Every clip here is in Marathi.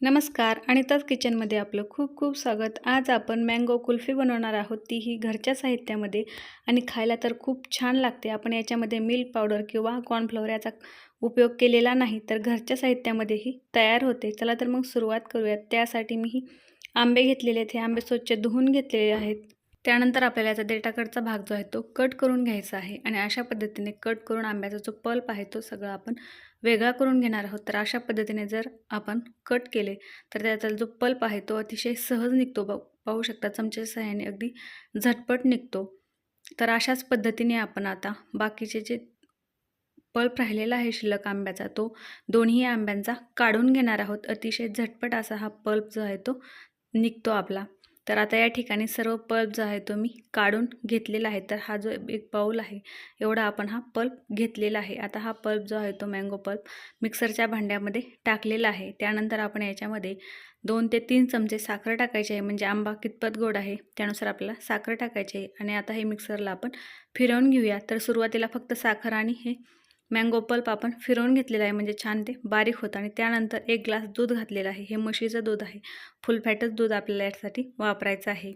नमस्कार अनिताच किचनमध्ये आपलं खूप खूप स्वागत. आज आपण मँगो कुल्फी बनवणार आहोत. तीही घरच्या साहित्यामध्ये आणि खायला तर खूप छान लागते. आपण याच्यामध्ये मिल्क पावडर किंवा कॉर्नफ्लोअर याचा उपयोग केलेला नाही तर घरच्या साहित्यामध्येही तयार होते. चला तर मग सुरुवात करूयात. त्यासाठी मी आंबे घेतलेले आहेत. हे आंबे स्वच्छ धुवून घेतलेले आहेत. त्यानंतर आपल्याला याचा देटाकडचा भाग जो आहे तो कट करून घ्यायचा आहे आणि अशा पद्धतीने कट करून आंब्याचा जो पल्प आहे तो सगळा आपण वेगळा करून घेणार आहोत. तर अशा पद्धतीने जर आपण कट केले तर त्याचा जो पल्प आहे तो अतिशय सहज निघतो. बा पाहू शकता चमच्या सहाय्याने अगदी झटपट निघतो. तर अशाच पद्धतीने आपण आता बाकीचे जे पल्प राहिलेला आहे शिल्लक आंब्याचा तो दोन्ही आंब्यांचा काढून घेणार आहोत. अतिशय झटपट असा हा पल्प जो आहे तो निघतो आपला. तर आता या ठिकाणी सर्व पल्प जो आहे तो मी काढून घेतलेला आहे. तर हा जो एक बाऊल आहे एवढा आपण हा पल्प घेतलेला आहे. आता हा पल्प जो आहे तो मँगो पल्प मिक्सरच्या भांड्यामध्ये टाकलेला आहे. त्यानंतर आपण याच्यामध्ये दोन ते तीन चमचे साखर टाकायचे आहे. म्हणजे आंबा कितपत गोड आहे त्यानुसार आपल्याला साखर टाकायची आहे. आणि आता हे मिक्सरला आपण फिरवून घेऊया. तर सुरुवातीला फक्त साखर आणि हे मँगो पल्प आपण फिरवून घेतलेला आहे म्हणजे छान ते बारीक होतं आणि त्यानंतर एक ग्लास दूध घातलेलं आहे. हे म्हशीचं दूध आहे. फुल फॅटच दूध आपल्याला यासाठी वापरायचं आहे.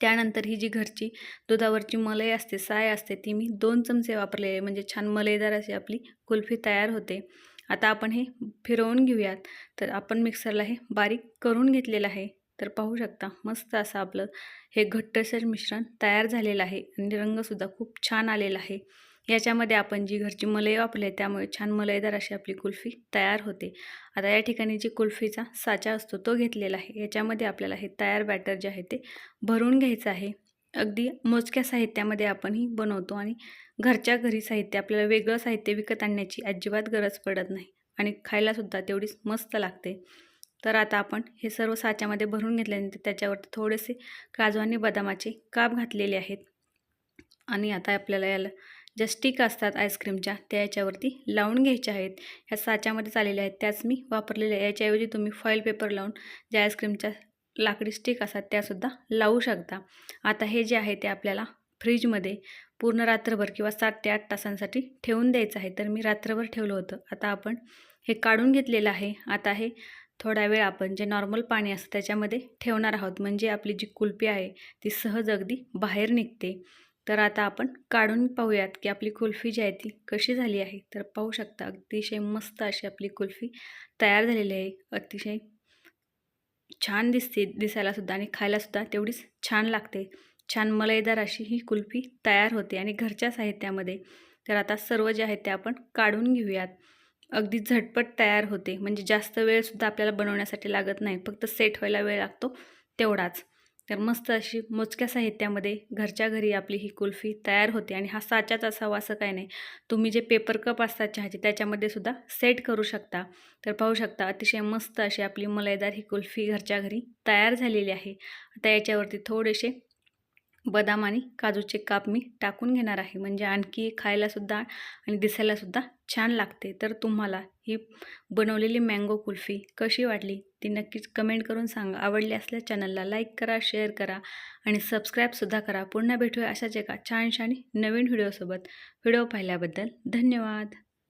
त्यानंतर ही जी घरची दुधावरची मलई असते साय असते ती मी दोन चमचे वापरले आहे. म्हणजे छान मलईदार अशी आपली कुल्फी तयार होते. आता आपण हे फिरवून घेऊयात. तर आपण मिक्सरला हे बारीक करून घेतलेलं आहे. तर पाहू शकता मस्त असं आपलं हे घट्टसर मिश्रण तयार झालेलं आहे आणि रंगसुद्धा खूप छान आलेला आहे. याच्यामध्ये आपण जी घरची मलई वापरली आहे त्यामुळे छान मलईदार अशी आपली कुल्फी तयार होते. आता या ठिकाणी जी कुल्फीचा साचा असतो तो घेतलेला आहे. याच्यामध्ये आपल्याला हे तयार बॅटर जे आहे ते भरून घ्यायचं आहे. अगदी मोजक्या साहित्यामध्ये आपण ही बनवतो आणि घरच्या घरी साहित्य आपल्याला वेगळं साहित्य विकत आणण्याची अजिबात गरज पडत नाही आणि खायलासुद्धा तेवढीच मस्त लागते. तर आता आपण हे सर्व साच्यामध्ये भरून घेतल्यानंतर त्याच्यावरती थोडेसे काजू आणि बदामाचे काप घातलेले आहेत. आणि आता आपल्याला याला ज्या स्टिक असतात आईस्क्रीमच्या त्या याच्यावरती लावून घ्यायच्या आहेत. ह्या साच्यामध्ये आलेल्या आहेत. त्याच मी वापरलेल्या आहे याच्याऐवजी तुम्ही फॉईल पेपर लावून ज्या आईस्क्रीमच्या लाकडी स्टिक असतात त्यासुद्धा लावू शकता. आता हे जे आहे ते आपल्याला फ्रीजमध्ये पूर्ण रात्रभर किंवा सात ते आठ तासांसाठी ठेवून द्यायचं आहे. तर मी रात्रभर ठेवलं होतं. आता आपण हे काढून घेतलेलं आहे. आता हे थोडा वेळ आपण जे नॉर्मल पाणी असतं त्याच्यामध्ये ठेवणार आहोत. म्हणजे आपली जी कुल्फी आहे ती सहज अगदी बाहेर निघते. तर आता आपण काढून पाहूयात की आपली कुल्फी जी आहे ती कशी झाली आहे. तर पाहू शकता अतिशय मस्त अशी आपली कुल्फी तयार झालेली आहे. अतिशय छान दिसते दिसायलासुद्धा आणि खायलासुद्धा तेवढीच छान लागते. छान मलईदार अशी ही कुल्फी तयार होते आणि घरच्या साहित्यामध्ये. तर आता सर्व जे आहे ते आपण काढून घेऊयात. अगदी झटपट तयार होते. म्हणजे जास्त वेळसुद्धा आपल्याला बनवण्यासाठी लागत नाही. फक्त सेट व्हायला वेळ लागतो तेवढाच. तर मस्त अशी मोजक्या साहित्यामध्ये घरच्या घरी आपली ही कुल्फी तयार होते आणि हा साचाच असावा असं काय नाही. तुम्ही जे पेपर कप असतात चहाचे त्याच्यामध्ये सुद्धा सेट करू शकता. तर पाहू शकता अतिशय मस्त अशी आपली मलाईदार ही कुल्फी घरच्या घरी तयार झालेली आहे. आता याच्यावरती थोडेसे बदाम आणि काजूचे काप मी टाकून घेणार आहे. म्हणजे आणखी खायलासुद्धा आणि दिसायलासुद्धा छान लागते. तर तुम्हाला ही बनवलेली मँगो कुल्फी कशी वाटली? ती नक्कीच कमेंट करून सांगा. आवडली असल्या चॅनलला लाईक करा शेअर करा आणि सबस्क्राईबसुद्धा करा. पुन्हा भेटूया अशाच एका छानशा आणि नवीन व्हिडिओसोबत. व्हिडिओ पाहिल्याबद्दल धन्यवाद.